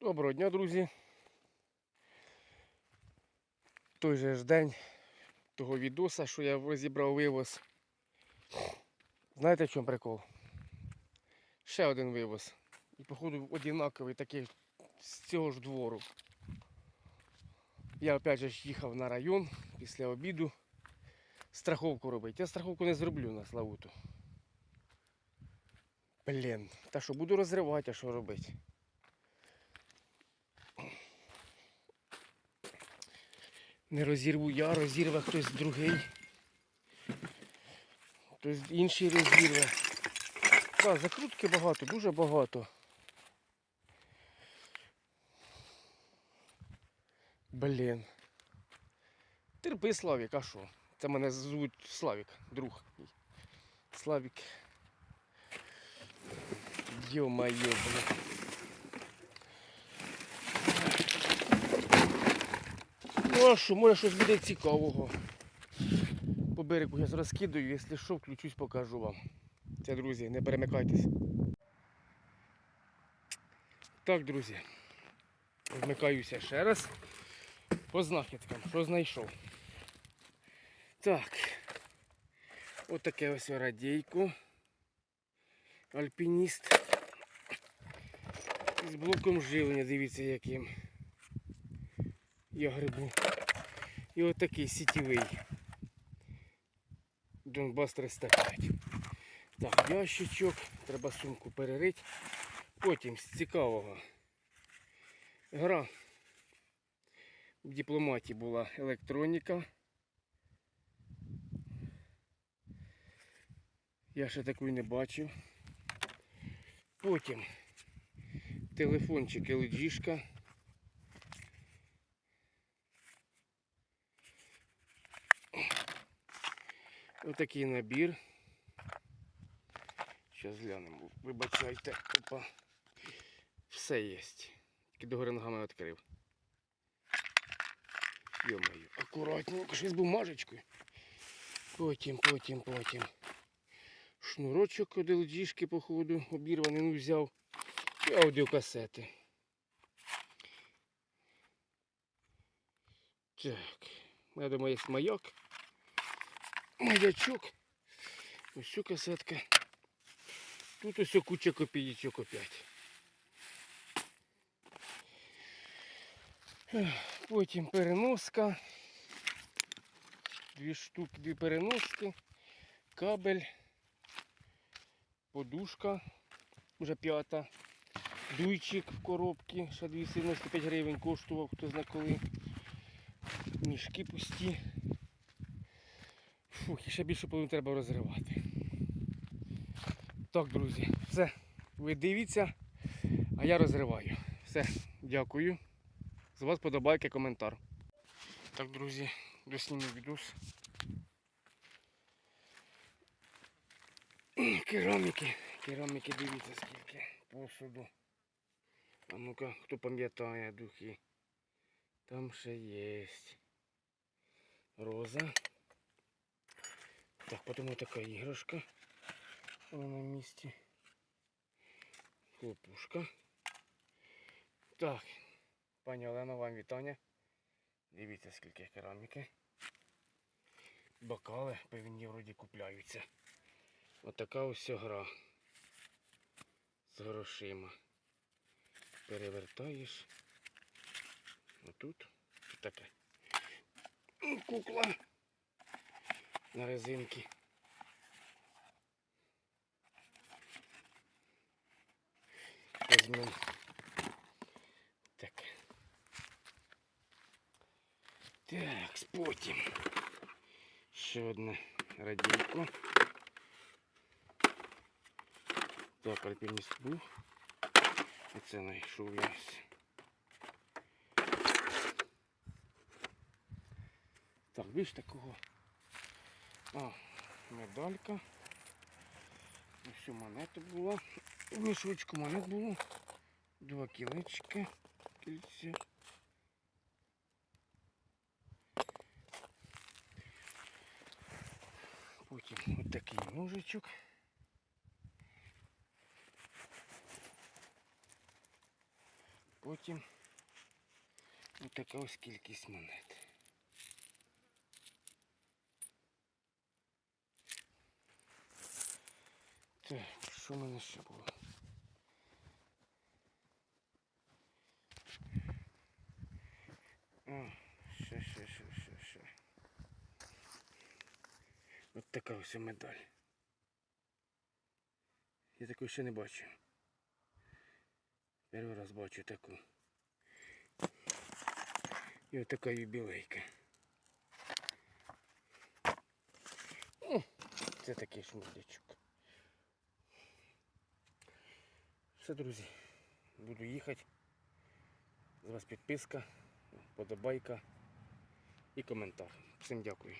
Доброго дня, друзі. Той же ж день того відоса, що я розібрав вивоз. Знаєте, в чому прикол? Ще один вивоз. І походу однаковий такий з цього ж двору. Я опять же їхав на район після обіду страховку робити. Я страховку не зроблю на Славуту. Блін, та що буду розривати, а що робити? Не розірву я, розірве хтось другий. Хтось інший розірве. Так, закрутки багато, дуже багато. Блін. Терпи, Славік, а що? Це мене звуть Славік, друг. Славік. Йо-моє, блін. Ну може щось буде цікавого. По берегу я розкидаю, якщо що, включусь, покажу вам. Це, друзі, не перемикайтесь. Так, друзі. Вмикаюся ще раз. По знахідкам, що знайшов. Так. От таке ось радійко. Альпініст. З блоком живлення, дивіться яким. Я грибу. І от такий сітєвий. Донбас 305. Так, ящичок. Треба сумку перерити. Потім з цікавого. Гра. В дипломаті була електроніка. Я ще такої не бачив. Потім телефончик LG. Отакий набір. Зараз глянемо. Вибачайте. Опа. Все є. Тільки догори ногами відкрив. Йо-моє, акуратненько, щось бумажечкою. Потім, потім, потім. Шнурочок LG, походу, обірваний, ну взяв. І аудіокасети. Так, я думаю, є маяк. Маячок. Ось цю касетка. Тут ось куча копійочок опять. Потім переноска. Дві штуки, дві переноски, кабель, подушка, вже п'ята, дуйчик в коробці, ще 295 гривень коштував, хто зна коли. Мішки пусті. Фух, і ще більше половину треба розривати. Так, друзі, все. Ви дивіться, а я розриваю. Все, дякую. З вас подобайки, коментар. Так, друзі, досніму відос. Кераміки. Кераміки, дивіться скільки посуду. А ну-ка, хто пам'ятає духи. Там ще є. Роза. Так, потім така іграшка. Вона на місці. Хлопушка. Так, пані Олена, вам вітання. Дивіться, скільки кераміки. Бокали певні вроді купляються. Отака ось гра. З грошима. Перевертаєш. Отут. Таке. Кукла на резинки. Возьмем так. Так, потім. Ще одне радійко. Так, альпініст був. Оце знайшов я. Так, більш такого. А, медалька. Ось монета була. В мішочку монет було. Два кілечки. Кільце. Потім ось такий ножичок. потім отака ось кількість монет. Так, що в мене ще було? О, ще, ще, ще, ще, ще. От така ось медаль. Я такої ще не бачив. Перший раз бачу таку. І от така юбілейка. О, Це такий шмурдячок. Все, друзі, буду їхати. З вас підписка, подобайка і коментар. Всім дякую.